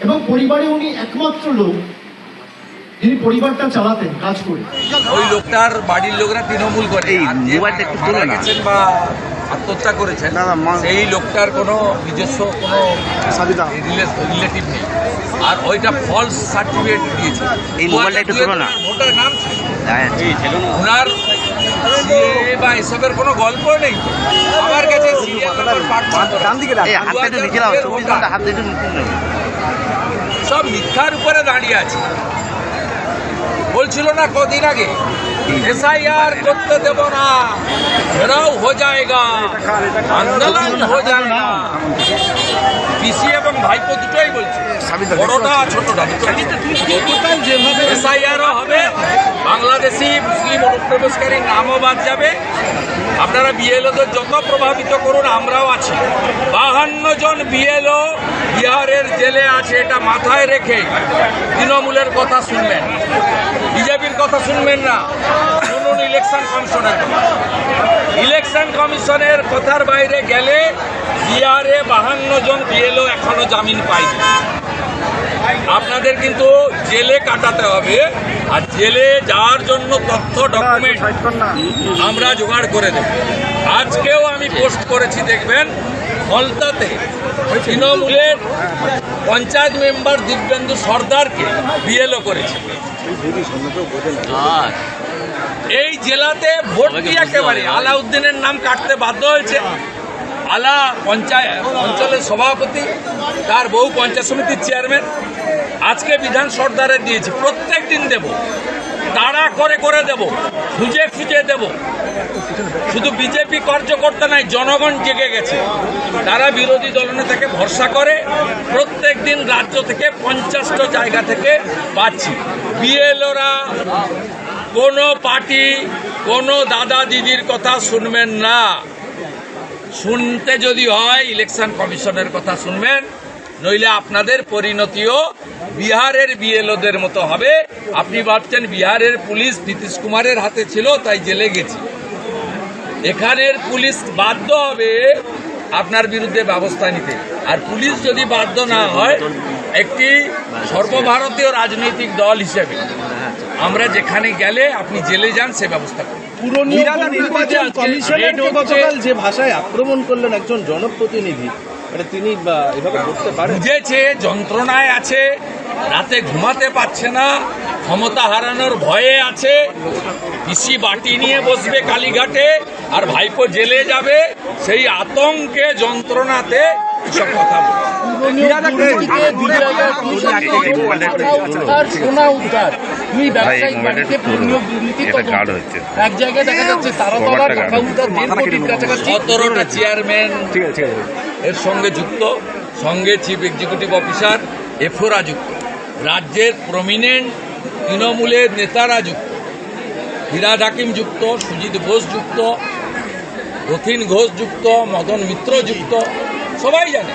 এবং পরিবারে উনি একমাত্র লোক যিনি পরিবারটা চালাতেন কাজ করে। ওই লোকটার বাড়ির লোকরা তৃণমূল করে। এই মোবাইলটা একটু তুলে গেছেন বা আত্মহত্যা করেছেন সেই লোকটার কোনো নিজস্ব কোনো রিলেটিভ নেই। আর ওইটা ফলস সার্টিফিকেট দিয়েছে। এই মোবাইলটা একটু তুলো না। ভোটার নাম ওনার বা এসবের কোনো গল্প নেই। আমার কাছে পাঠ হাতটা নিচে নাও। হাত একটু নিচে নাও। সব মিথ্যার উপরে দাঁড়িয়ে আছে। বলছিল না কদিন আগে এসআইআর করতে দেব না ঘেরাও হো যায়গা আন্দোলন হো যায়গা। পিসি এবং ভাইপো দুটোই বলছে বড়টা ছোটটা এসআইআরও হবে বাংলাদেশি মুসলিম অনুপ্রবেশকারী নামও বাদ যাবে। আপনারা বিএলওদের যত প্রভাবিত করুন, আমরাও আছি। বাহান্ন জন বিএলও বিহারের জেলে আছে, এটা মাথায় রেখে তৃণমূলের কথা শুনবেন। বিজেপির কথা শুনবেন না। শুনুন ইলেকশন কমিশনের। ইলেকশন কমিশনের কথার বাইরে গেলে বিহারে বাহান্ন জন বিএলও এখনও জামিন পায়নি। আপনাদের কিন্তু জেলে কাটাতে হবে। আর জেলে যাওয়ার জন্য তথ্য ডকুমেন্ট আমরা জোগাড় করে দেব। আজকেও আমি পোস্ট করেছি দেখবেন? ফলতাতে তৃণমূলের পঞ্চায়েত মেম্বার দিব্যেন্দু সর্দারকে বিএলও করেছে। এই জেলাতে ভোট কি একেবারে। আলাউদ্দিনের নাম কাটতে বাধ্য হয়েছে। আলা পঞ্চায়েত, অঞ্চলের সভাপতি, তার বহু পঞ্চায়েত সমিতির চেয়ারম্যান। আজকে বিধান সর্দারে দিয়েছে প্রত্যেক দিন দেব। তাড়া করে করে দেব, খুঁজে খুঁজে দেব। শুধু বিজেপি কার্যকর্তা নাই, জনগণ জেগে গেছে। তারা বিরোধী দলনেতাকে ভরসা করে প্রত্যেক দিন রাজ্য থেকে পঞ্চাশটা জায়গা থেকে পাচ্ছি। বিএলওরা, কোনো পার্টি, কোনো দাদা দিদির কথা শুনবেন না। শুনতে যদি হয় ইলেকশন কমিশনের কথা শুনবেন, নইলে আপনাদের পরিণতিও বিহারের বিএলওদের মতো হবে। আপনি ভাবছেন বিহারের পুলিশ নীতিশ কুমারের হাতে ছিল, তাই জেলে গেছি। এখানের পুলিশ বাধ্য হবে আপনার বিরুদ্ধে ব্যবস্থা নিতে। আর পুলিশ যদি বাধ্য না হয়, একটি সর্বভারতীয় রাজনৈতিক দল হিসেবে আমরা যেখানে গেলে আপনি জেলে যান সে ব্যবস্থা নির্বাচন গতকাল যে ভাষায় আক্রমণ করলেন একজন জনপ্রতিনিধি এটা তিনি বা, এভাবে করতে পারেন? বুঝেছে যন্ত্রণায় আছে রাতে ঘুমাতে পারছে না ক্ষমতা হারানোর ভয়ে আছে। পিসি বাটি নিয়ে বসবে কালীঘাটে আর ভাইপো জেলে যাবে সেই আতঙ্কে যন্ত্রণাতে এসব কথা বলছে। সোনা উদ্ধার দুই ব্যবসায়িক মোবাইলটা ব্যাংকে একটু তুলুন। বিনিয়োগ দুর্নীতি এটা তদন্ত। গাঢ় হচ্ছে। এক জায়গায় দেখা যাচ্ছে তারাতলা কভারটা টাকা উদ্ধার দেড় কোটির কাছাকাছি সতেরোটা চেয়ারম্যান এর সঙ্গে যুক্ত সঙ্গে চিফ এক্সিকিউটিভ অফিসার এফোরা যুক্ত। রাজ্যের প্রমিনেন্ট তৃণমূলের নেতারা যুক্ত। ফিরাদ হাকিম যুক্ত সুজিত বোস যুক্ত রথিন ঘোষ যুক্ত মদন মিত্র যুক্ত সবাই জানে।